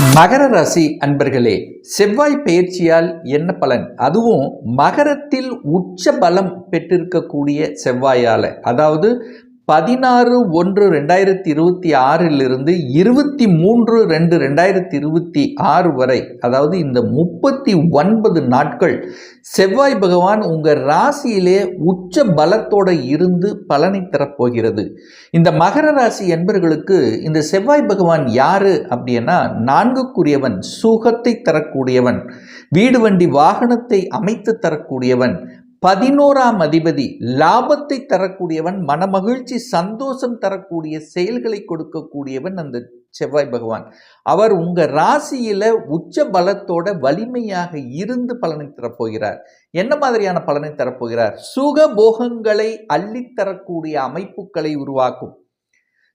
மகர ராசி அன்பர்களே செவ்வாய் பயிற்சியால் என்ன பலன்? அதுவும் மகரத்தில் உச்ச பலம் பெற்றிருக்கக்கூடிய செவ்வாயால். அதாவது பதினாறு ஒன்று ரெண்டாயிரத்தி இருபத்தி ஆறிலிருந்து இருபத்தி மூன்று ரெண்டு ரெண்டாயிரத்தி இருபத்தி ஆறு வரை அதாவது இந்த முப்பத்தி ஒன்பது நாட்கள் செவ்வாய் பகவான் உங்கள் ராசியிலே உச்ச பலத்தோடு இருந்து பலனை தரப்போகிறது. இந்த மகர ராசி என்பர்களுக்கு இந்த செவ்வாய் பகவான் யாரு அப்படின்னா நான்குக்குரியவன் சுகத்தை தரக்கூடியவன் வீடு வண்டி வாகனத்தை அமைத்து தரக்கூடியவன் பதினோராம் அதிபதி லாபத்தை தரக்கூடியவன் மனமகிழ்ச்சி சந்தோஷம் தரக்கூடிய செயல்களை கொடுக்கக்கூடியவன் அந்த செவ்வாய் பகவான். அவர் உங்க ராசியில உச்ச பலத்தோட வலிமையாக இருந்து பலனை தரப்போகிறார். என்ன மாதிரியான பலனை தரப்போகிறார்? சுக போகங்களை அள்ளித்தரக்கூடிய அமைப்புகளை உருவாக்கும்.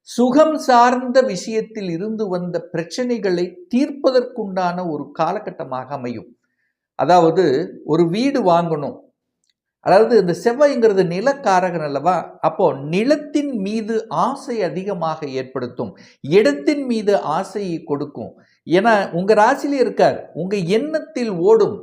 சுகம் சார்ந்த விஷயத்தில் இருந்து வந்த பிரச்சனைகளை தீர்ப்பதற்குண்டான ஒரு காலகட்டமாக அமையும். அதாவது ஒரு வீடு வாங்கணும். அதாவது இந்த செவ்வாய்ங்கிறது நிலக்காரகன் அல்லவா? அப்போ நிலத்தின் மீது ஆசை அதிகமாக ஏற்படுத்தும். இடத்தின் மீது ஆசையை கொடுக்கும். ஏன்னா உங்க ராசியிலே இருக்கார். உங்க எண்ணத்தில் ஓடும்.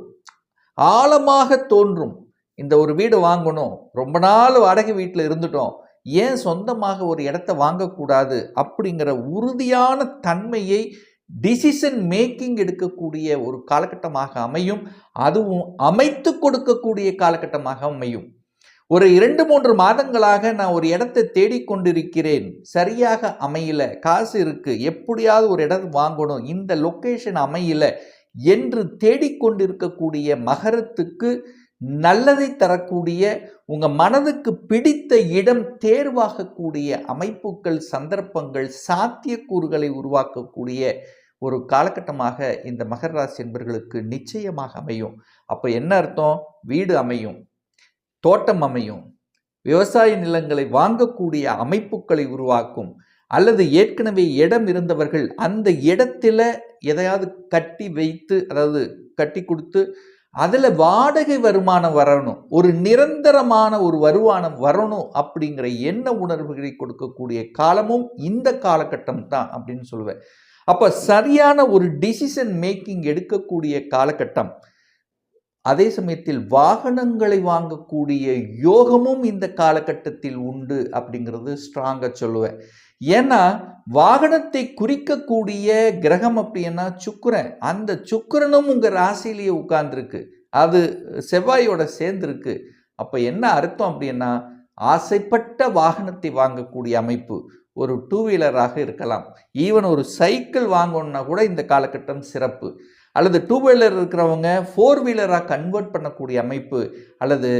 ஆழமாக தோன்றும். இந்த ஒரு வீடு வாங்கணும். ரொம்ப நாள் வாடகை வீட்டில் இருந்துட்டோம். ஏன் சொந்தமாக ஒரு இடத்த வாங்கக்கூடாது? அப்படிங்கிற உறுதியான தன்மையை டிசிஷன் மேக்கிங் எடுக்கக்கூடிய ஒரு காலகட்டமாக அமையும். அதுவும் அமைத்து கொடுக்கக்கூடிய காலகட்டமாக அமையும். ஒரு இரண்டு மூன்று மாதங்களாக நான் ஒரு இடத்தை தேடிக்கொண்டிருக்கிறேன் சரியாக அமையல. காசு இருக்கு. எப்படியாவது ஒரு இடம் வாங்கணும். இந்த லொக்கேஷன் அமையல என்று தேடிக்கொண்டிருக்கக்கூடிய மகரத்துக்கு நல்லதை தரக்கூடிய உங்க மனதுக்கு பிடித்த இடம் தேர்வாகக்கூடிய அமைப்புகள் சந்தர்ப்பங்கள் சாத்தியக்கூறுகளை உருவாக்கக்கூடிய ஒரு காலகட்டமாக இந்த மகர ராசி என்பர்களுக்கு நிச்சயமாக அமையும். அப்போ என்ன அர்த்தம்? வீடு அமையும் தோட்டம் அமையும் விவசாய நிலங்களை வாங்கக்கூடிய அமைப்புகளை உருவாக்கும் அல்லது ஏற்கனவே இடம் இருந்தவர்கள் அந்த இடத்துல எதையாவது கட்டி வைத்து அதாவது கட்டி கொடுத்து அதில் வாடகை வருமானம் வரணும் ஒரு நிரந்தரமான ஒரு வருமானம் வரணும் அப்படிங்கிற எண்ண உணர்வுகளை கொடுக்கக்கூடிய காலமும் இந்த காலகட்டம் தான் அப்படின்னு சொல்லுவேன். அப்போ சரியான ஒரு டிசிஷன் மேக்கிங் எடுக்கக்கூடிய காலகட்டம். அதே சமயத்தில் வாகனங்களை வாங்கக்கூடிய யோகமும் இந்த காலகட்டத்தில் உண்டு அப்படிங்கிறது ஸ்ட்ராங்காக சொல்லுவேன். ஏன்னா வாகனத்தை குறிக்கக்கூடிய கிரகம் அப்படின்னா சுக்கரன். அந்த சுக்கரனும் உங்கள் ராசியிலேயே உட்கார்ந்துருக்கு. அது செவ்வாயோட சேர்ந்துருக்கு. அப்போ என்ன அர்த்தம் அப்படின்னா ஆசைப்பட்ட வாகனத்தை வாங்கக்கூடிய அமைப்பு. ஒரு டூ வீலராக இருக்கலாம். ஈவன் ஒரு சைக்கிள் வாங்கணும்னா கூட இந்த காலகட்டம் சிறப்பு. அல்லது டூ வீலர் இருக்கிறவங்க ஃபோர் வீலராக கன்வெர்ட் பண்ணக்கூடிய அமைப்பு அல்லது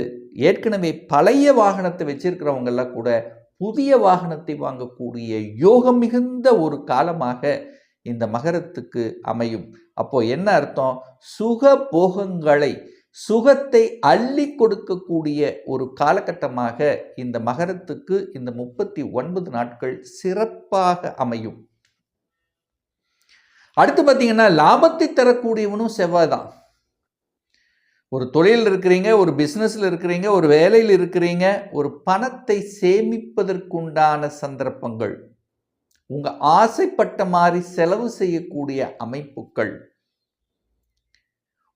ஏற்கனவே பழைய வாகனத்தை வச்சிருக்கிறவங்கெல்லாம் கூட புதிய வாகனத்தை வாங்கக்கூடிய யோகம் மிகுந்த ஒரு காலமாக இந்த மகரத்துக்கு அமையும். அப்போது என்ன அர்த்தம்? சுக போகங்களை சுகத்தை அள்ளி கொடுக்கக்கூடிய ஒரு காலகட்டமாக இந்த மகரத்துக்கு இந்த முப்பத்தி ஒன்பது நாட்கள் சிறப்பாக அமையும். அடுத்து பார்த்தீங்கன்னா லாபத்தை தரக்கூடியவனும் செவ்வாய் தான். ஒரு தொழில் இருக்கிறீங்க ஒரு பிஸ்னஸில் இருக்கிறீங்க ஒரு வேலையில் இருக்கிறீங்க ஒரு பணத்தை சேமிப்பதற்குண்டான சந்தர்ப்பங்கள். உங்கள் ஆசைப்பட்ட மாதிரி செலவு செய்யக்கூடிய அமைப்புகள்.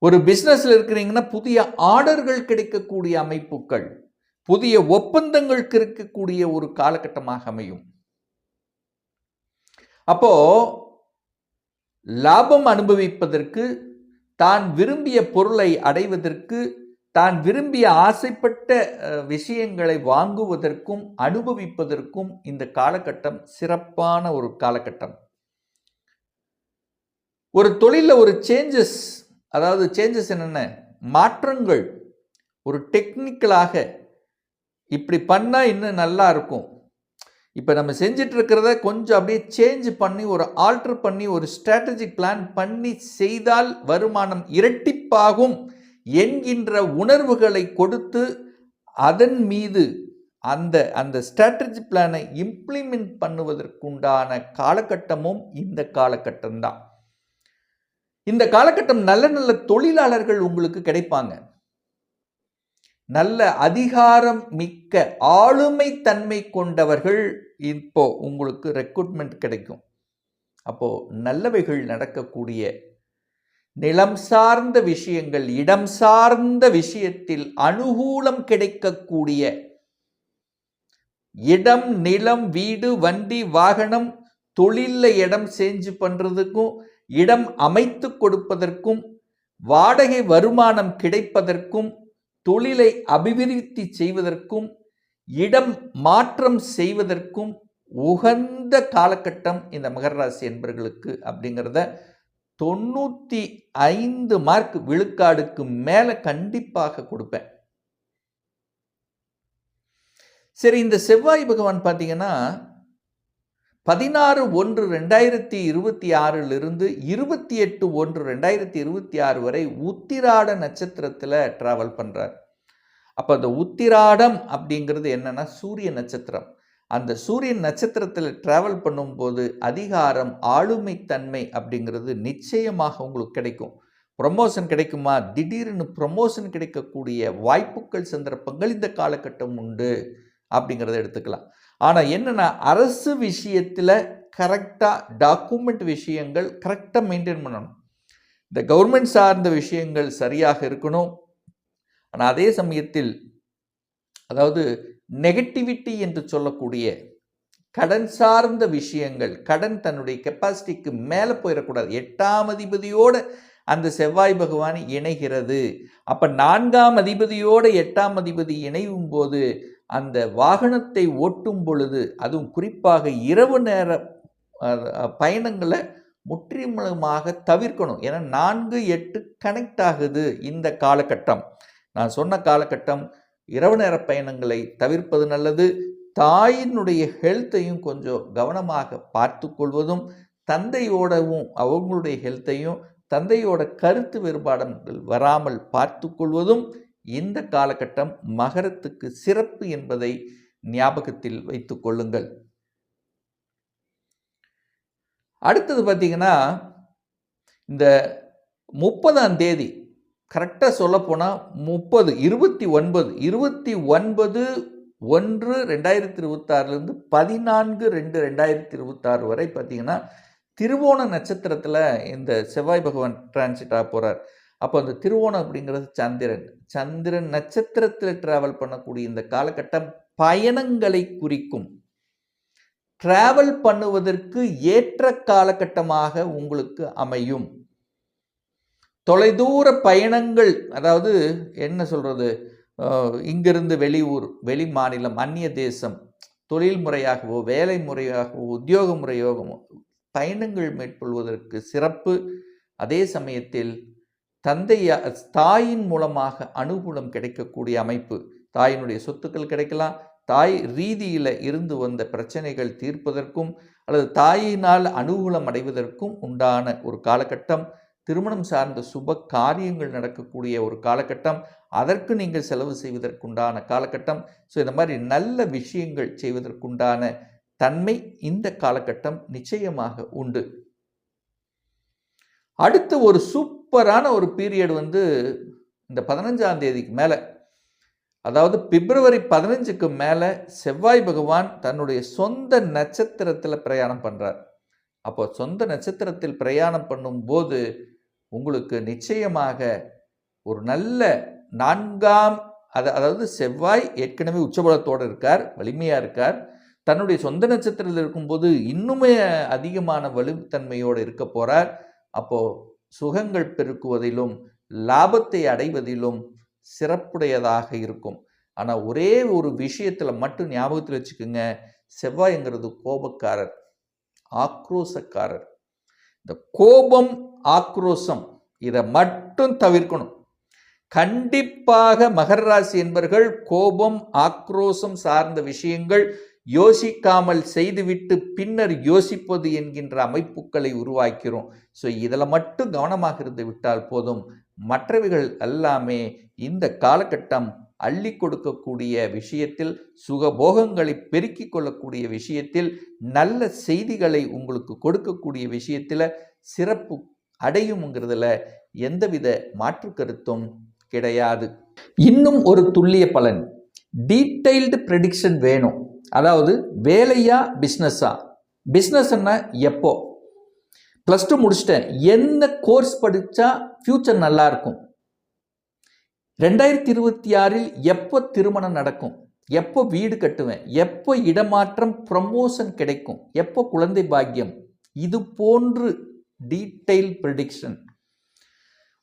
ஒரு பிஸ்னஸில் இருக்கிறீங்கன்னா புதிய ஆர்டர்கள் கிடைக்கக்கூடிய அமைப்புகள் புதிய ஒப்பந்தங்கள் கிடைக்கக்கூடிய ஒரு காலகட்டமாக அமையும். அப்போ லாபம் அனுபவிப்பதற்கு தான் விரும்பிய பொருளை அடைவதற்கு தான் விரும்பிய ஆசைப்பட்ட விஷயங்களை வாங்குவதற்கும் அனுபவிப்பதற்கும் இந்த காலகட்டம் சிறப்பான ஒரு காலகட்டம். ஒரு தொழிலில் ஒரு சேஞ்சஸ் அதாவது சேஞ்சஸ் என்னென்ன? மாற்றங்கள். ஒரு டெக்னிக்கலாக இப்படி பண்ணால் இன்னும் நல்லா இருக்கும். இப்போ நம்ம செஞ்சிட்ருக்கிறத கொஞ்சம் அப்படியே சேஞ்ச் பண்ணி ஒரு ஆல்ட்ரு பண்ணி ஒரு ஸ்ட்ராட்டஜிக் பிளான் பண்ணி செய்தால் வருமானம் இரட்டிப்பாகும் என்கின்ற உணர்வுகளை கொடுத்து அதன் மீது அந்த அந்த ஸ்ட்ராட்டஜி பிளானை இம்ப்ளிமெண்ட் பண்ணுவதற்குண்டான காலகட்டமும் இந்த காலகட்டம்தான். இந்த காலகட்டம் நல்ல நல்ல தொழிலாளர்கள் உங்களுக்கு கிடைப்பாங்க. நல்ல அதிகாரம் மிக்க ஆளுமை தன்மை கொண்டவர்கள் இப்போ உங்களுக்கு ரெக்ரூட்மெண்ட் கிடைக்கும். அப்போ நல்லவைகள் நடக்கக்கூடிய நிலம் சார்ந்த விஷயங்கள் இடம் சார்ந்த விஷயத்தில் அனுகூலம் கிடைக்கக்கூடிய இடம் நிலம் வீடு வண்டி வாகனம் தொழிலில் இடம் செஞ்சு பண்ணுறதுக்கும் இடம் அமைத்து கொடுப்பதற்கும் வாடகை வருமானம் கிடைப்பதற்கும் தொழிலை அபிவிருத்தி செய்வதற்கும் இடம் மாற்றம் செய்வதற்கும் உகந்த காலகட்டம் இந்த மகர ராசி என்பர்களுக்கு அப்படிங்கிறத தொண்ணூற்றி ஐந்து மார்க் விழுக்காடுக்கு மேலே கண்டிப்பாக கொடுப்பேன். சரி இந்த செவ்வாய் பகவான் பார்த்தீங்கன்னா பதினாறு ஒன்று ரெண்டாயிரத்தி இருபத்தி ஆறிலிருந்து இருபத்தி எட்டு ஒன்று ரெண்டாயிரத்தி இருபத்தி ஆறு வரை உத்திராட நட்சத்திரத்தில் ட்ராவல் பண்ணுறார் அப்போ அந்த உத்திராடம் அப்படிங்கிறது என்னன்னா சூரிய நட்சத்திரம். அந்த சூரியன் நட்சத்திரத்தில் ட்ராவல் பண்ணும்போது அதிகாரம் ஆளுமைத்தன்மை அப்படிங்கிறது நிச்சயமாக உங்களுக்கு கிடைக்கும். ப்ரொமோஷன் கிடைக்குமா? திடீர்னு ப்ரொமோஷன் கிடைக்கக்கூடிய வாய்ப்புகள் சந்தர்ப்பங்கள் இந்த காலகட்டம் உண்டு அப்படிங்கிறத எடுத்துக்கலாம். ஆனால் என்னென்னா அரசு விஷயத்தில் கரெக்டாக டாக்குமெண்ட் விஷயங்கள் கரெக்டாக மெயின்டைன் பண்ணணும். இந்த கவர்மெண்ட் சார்ந்த விஷயங்கள் சரியாக இருக்கணும். ஆனால் அதே சமயத்தில் அதாவது நெகட்டிவிட்டி என்று சொல்லக்கூடிய கடன் சார்ந்த விஷயங்கள் கடன் தன்னுடைய கெப்பாசிட்டிக்கு மேலே போயிடக்கூடாது. எட்டாம் அதிபதியோடு அந்த செவ்வாய் பகவான் இணைகிறது. அப்போ நான்காம் அதிபதியோடு எட்டாம் அதிபதி இணையும் போது அந்த வாகனத்தை ஓட்டும் பொழுது அதுவும் குறிப்பாக இரவு நேர பயணங்களை முற்றிலுமாக தவிர்க்கணும். ஏன்னா நான்கு எட்டு கனெக்ட் ஆகுது இந்த காலகட்டம். நான் சொன்ன காலகட்டம் இரவு நேர பயணங்களை தவிர்ப்பது நல்லது. தாயினுடைய ஹெல்த்தையும் கொஞ்சம் கவனமாக பார்த்து கொள்வதும் தந்தையோடவும் அவங்களுடைய ஹெல்த்தையும் தந்தையோட கருத்து வேறுபாடுகள் வராமல் பார்த்து கொள்வதும் இந்த காலகட்டம் மகரத்துக்கு சிறப்பு என்பதை ஞாபகத்தில் வைத்து கொள்ளுங்கள். அடுத்தது பார்த்தீங்கன்னா இந்த முப்பதாம் தேதி கரெக்டாக சொல்லப்போனால் முப்பது இருபத்தி ஒன்பது இருபத்தி ஒன்பது ஒன்று ரெண்டாயிரத்தி இருபத்தாறுலேருந்து பதினான்கு ரெண்டு ரெண்டாயிரத்தி இருபத்தாறு வரை பார்த்தீங்கன்னா திருவோண நட்சத்திரத்தில் இந்த செவ்வாய் பகவான் டிரான்சிட்டாக போகிறார் அப்போ அந்த திருவோணம் அப்படிங்கிறது சந்திரன். சந்திரன் நட்சத்திரத்தில் டிராவல் பண்ணக்கூடிய இந்த காலகட்டம் பயணங்களை குறிக்கும். டிராவல் பண்ணுவதற்கு ஏற்ற காலகட்டமாக உங்களுக்கு அமையும். தொலைதூர பயணங்கள் அதாவது என்ன சொல்கிறது இங்கிருந்து வெளியூர் வெளி மாநிலம் அந்நிய தேசம் தொழில் முறையாகவோ வேலை முறையாகவோ உத்தியோக முறையாகவோ பயணங்கள் மேற்கொள்வதற்கு சிறப்பு. அதே சமயத்தில் தந்தையா தாயின் மூலமாக அனுகூலம் கிடைக்கக்கூடிய அமைப்பு. தாயினுடைய சொத்துக்கள் கிடைக்கலாம். தாய் ரீதியில் இருந்து வந்த பிரச்சனைகள் தீர்ப்பதற்கும் அல்லது தாயினால் அனுகூலம் அடைவதற்கும் உண்டான ஒரு காலகட்டம். திருமணம் சார்ந்த சுப காரியங்கள் நடக்கக்கூடிய ஒரு காலகட்டம். அதற்கு நீங்கள் செலவு செய்வதற்குண்டான காலகட்டம். ஸோ இந்த மாதிரி நல்ல விஷயங்கள் செய்வதற்குண்டான தன்மை இந்த காலகட்டம் நிச்சயமாக உண்டு. அடுத்து ஒரு சூப்பரான ஒரு பீரியட் வந்து இந்த பதினஞ்சாம் தேதிக்கு மேலே. அதாவது பிப்ரவரி பதினஞ்சுக்கு மேலே செவ்வாய் பகவான் தன்னுடைய சொந்த நட்சத்திரத்தில் பிரயாணம் பண்ணுறார் அப்போ சொந்த நட்சத்திரத்தில் பிரயாணம் பண்ணும்போது உங்களுக்கு நிச்சயமாக ஒரு நல்ல நான்காம் அது அதாவது செவ்வாய் ஏற்கனவே உச்சபலத்தோடு இருக்கார் வலிமையாக இருக்கார். தன்னுடைய சொந்த நட்சத்திரத்தில் இருக்கும்போது இன்னுமே அதிகமான வலுத்தன்மையோடு இருக்க போகிறார் அப்போது சுகங்கள் பெருக்குவதிலும் லாபத்தை அடைவதிலும் சிறப்புடையதாக இருக்கும். ஆனால் ஒரே ஒரு விஷயத்தில் மட்டும் ஞாபகத்தில் வச்சுக்கோங்க செவ்வாய்ங்கிறது கோபக்காரர் ஆக்ரோசக்காரர். இந்த கோபம் ஆக்ரோசம் இதை மட்டும் தவிர்க்கணும். கண்டிப்பாக மகர ராசி என்பர்கள் கோபம் ஆக்ரோசம் சார்ந்த விஷயங்கள் யோசிக்காமல் செய்துவிட்டு பின்னர் யோசிப்பது என்கின்ற அமைப்புகளை உருவாக்கிறோம். ஸோ இதில் மட்டும் கவனமாக இருந்து விட்டால் போதும். மற்றவைகள் எல்லாமே இந்த காலகட்டம் அள்ளி கொடுக்கக்கூடிய விஷயத்தில் சுகபோகங்களை பெருக்கி கொள்ளக்கூடிய விஷயத்தில் நல்ல செய்திகளை உங்களுக்கு கொடுக்கக்கூடிய விஷயத்தில் சிறப்பு அடையுங்கிறதுல எந்தவித மாற்று கருத்தும் கிடையாது. இன்னும் ஒரு துல்லிய பலன். டீட்டெயில்டு ப்ரெடிக்ஷன் வேணும். அதாவது வேலையா பிஸ்னஸ்ஸா பிஸ்னஸ்ன்னா எப்போ? ப்ளஸ் டூ முடிச்சிட்டேன். என்ன கோர்ஸ் படித்தா ஃப்யூச்சர் நல்லாயிருக்கும் ரெண்டாயிரத்தி இருபத்தி ஆறில் எப்போ திருமணம் நடக்கும்? எப்போ வீடு கட்டுவேன்? எப்போ இடமாற்றம் ப்ரமோஷன் கிடைக்கும்? எப்போ குழந்தை பாக்கியம்? இது போன்று டீட்டெயில் ப்ரெடிக்ஷன்.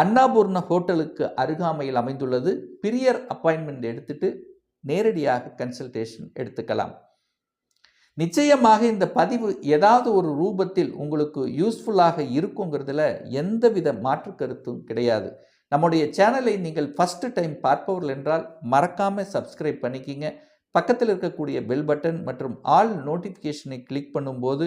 அன்னாபூர்ண ஹோட்டலுக்கு அருகாமையில் அமைந்துள்ளது. பிரியர் அப்பாயின்மெண்ட் எடுத்துட்டு நேரடியாக கன்சல்டேஷன் எடுத்துக்கலாம். நிச்சயமாக இந்த பதிவு ஏதாவது ஒரு ரூபத்தில் உங்களுக்கு யூஸ்ஃபுல்லாக இருக்குங்கிறதுல எந்தவித மாற்று கருத்தும் கிடையாது. நம்முடைய சேனலை நீங்கள் ஃபஸ்ட்டு டைம் பார்ப்பவர்கள் என்றால் மறக்காமல் சப்ஸ்கிரைப் பண்ணிக்கிங்க. பக்கத்தில் இருக்கக்கூடிய பெல் பட்டன் மற்றும் ஆல் நோட்டிஃபிகேஷனை கிளிக் பண்ணும்போது